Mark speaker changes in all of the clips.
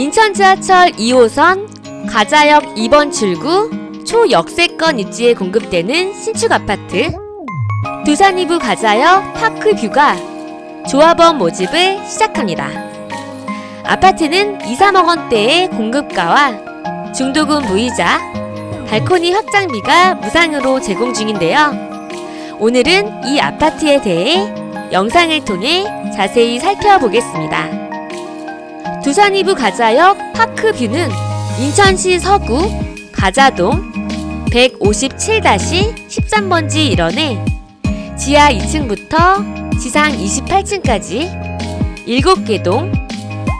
Speaker 1: 인천 지하철 2호선 가자역 2번 출구 초역세권 입지에 공급되는 신축 아파트 두산 이부 가자역 파크뷰가 조합원 모집을 시작합니다. 아파트는 2, 3억 원대의 공급가와 중도금 무이자, 발코니 확장비가 무상으로 제공 중인데요. 오늘은 이 아파트에 대해 영상을 통해 자세히 살펴보겠습니다. 두산 이부 가자역 파크뷰는 인천시 서구 가자동 157-13번지 일원에 지하 2층부터 지상 28층까지 7개 동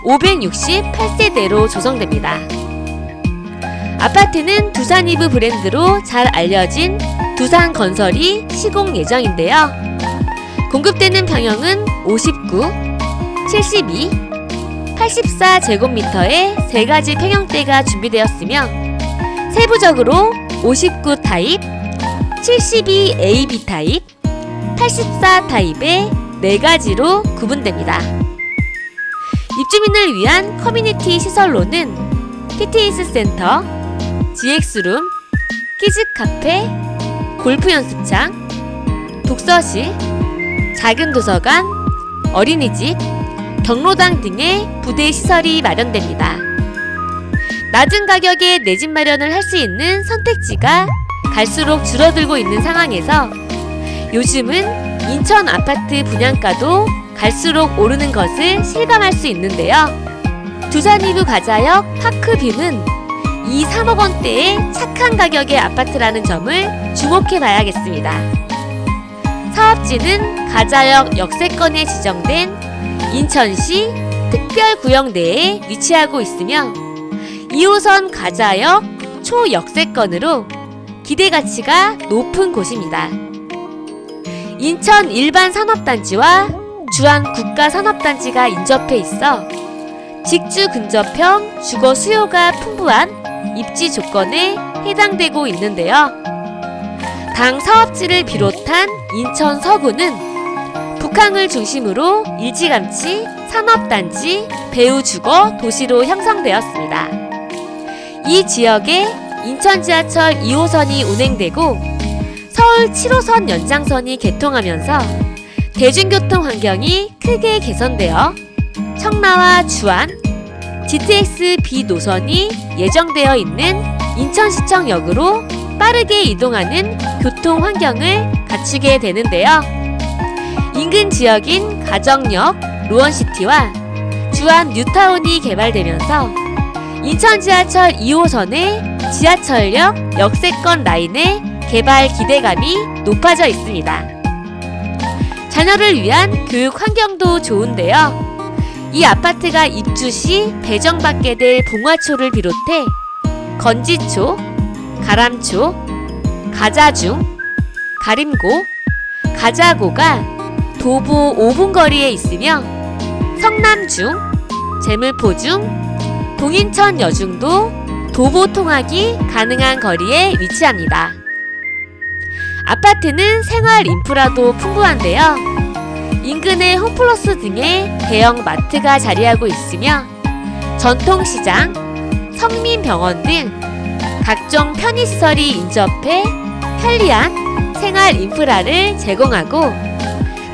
Speaker 1: 568세대로 조성됩니다. 아파트는 두산 이브 브랜드로 잘 알려진 두산 건설이 시공 예정인데요. 공급되는 평형은 59, 72, 84제곱미터의 세 가지 평형대가 준비되었으며 세부적으로 59 타입, 72 AB 타입, 84 타입의 네 가지로 구분됩니다. 입주민을 위한 커뮤니티 시설로는 PTS 센터, GX룸, 키즈 카페, 골프 연습장, 독서실, 작은 도서관, 어린이집, 경로당 등의 부대 시설이 마련됩니다. 낮은 가격에 내 집 마련을 할 수 있는 선택지가 갈수록 줄어들고 있는 상황에서 요즘은 인천 아파트 분양가도 갈수록 오르는 것을 실감할 수 있는데요. 두산 이브 가자역 파크뷰는 이 3억 원대의 착한 가격의 아파트라는 점을 주목해 봐야겠습니다. 사업지는 가자역 역세권에 지정된 인천시 특별구역 내에 위치하고 있으며 2호선 가자역 초역세권으로 기대 가치가 높은 곳입니다. 인천 일반 산업단지와 주안 국가산업단지가 인접해 있어 직주 근접형 주거 수요가 풍부한 입지 조건에 해당되고 있는데요. 당 사업지를 비롯한 인천 서구는 북항을 중심으로 일찌감치 산업단지, 배우 주거 도시로 형성되었습니다. 이 지역에 인천 지하철 2호선이 운행되고 서울 7호선 연장선이 개통하면서 대중교통 환경이 크게 개선되어 청라와 주안, GTX B 노선이 예정되어 있는 인천시청역으로 빠르게 이동하는 교통 환경을 갖추게 되는데요. 인근 지역인 가정역, 루원시티와 주안 뉴타운이 개발되면서 인천 지하철 2호선의 지하철역 역세권 라인의 개발 기대감이 높아져 있습니다. 자녀를 위한 교육 환경도 좋은데요. 이 아파트가 입주 시 배정받게 될 봉화초를 비롯해 건지초, 가람초, 가자중, 가림고, 가자고가 도보 5분 거리에 있으며 성남중, 제물포중, 동인천 여중도 도보 통학이 가능한 거리에 위치합니다. 아파트는 생활 인프라도 풍부한데요. 인근의 홈플러스 등의 대형 마트가 자리하고 있으며 전통시장, 성민병원 등 각종 편의시설이 인접해 편리한 생활 인프라를 제공하고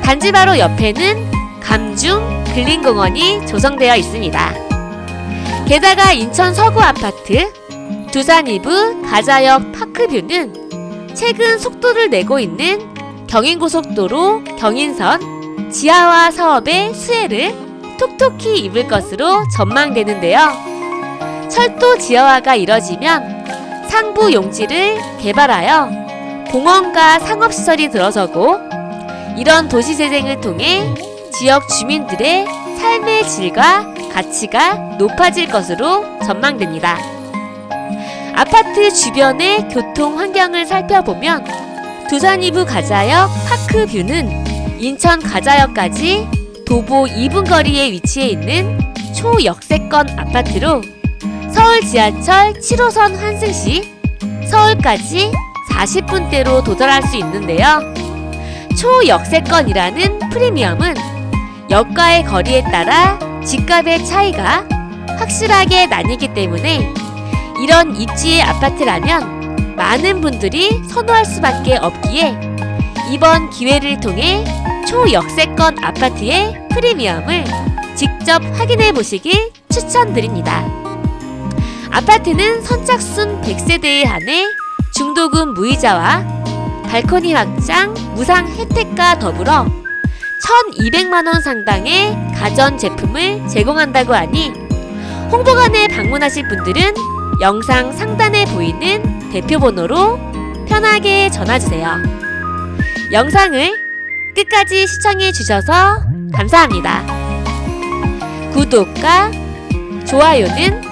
Speaker 1: 단지 바로 옆에는 감중 근린공원이 조성되어 있습니다. 게다가 인천 서구 아파트 두산 이브 가자역 파크뷰는 최근 속도를 내고 있는 경인고속도로 경인선 지하화 사업의 수혜를 톡톡히 입을 것으로 전망되는데요. 철도 지하화가 이뤄지면 상부 용지를 개발하여 공원과 상업시설이 들어서고 이런 도시 재생을 통해 지역 주민들의 삶의 질과 가치가 높아질 것으로 전망됩니다. 아파트 주변의 교통 환경을 살펴보면 두산 이브 가자역 파크뷰는 인천 가자역까지 도보 2분 거리에 위치해 있는 초역세권 아파트로 서울 지하철 7호선 환승 시 서울까지 40분대로 도달할 수 있는데요. 초역세권이라는 프리미엄은 역과의 거리에 따라 집값의 차이가 확실하게 나뉘기 때문에 이런 입지의 아파트라면 많은 분들이 선호할 수밖에 없기에 이번 기회를 통해 초역세권 아파트의 프리미엄을 직접 확인해 보시길 추천드립니다. 아파트는 선착순 100세대에 한해 중도금 무이자와 발코니 확장, 무상 혜택과 더불어 1,200만원 상당의 가전 제품을 제공한다고 하니 홍보관에 방문하실 분들은 영상 상단에 보이는 대표 번호로 편하게 전화주세요. 영상을 끝까지 시청해 주셔서 감사합니다. 구독과 좋아요는.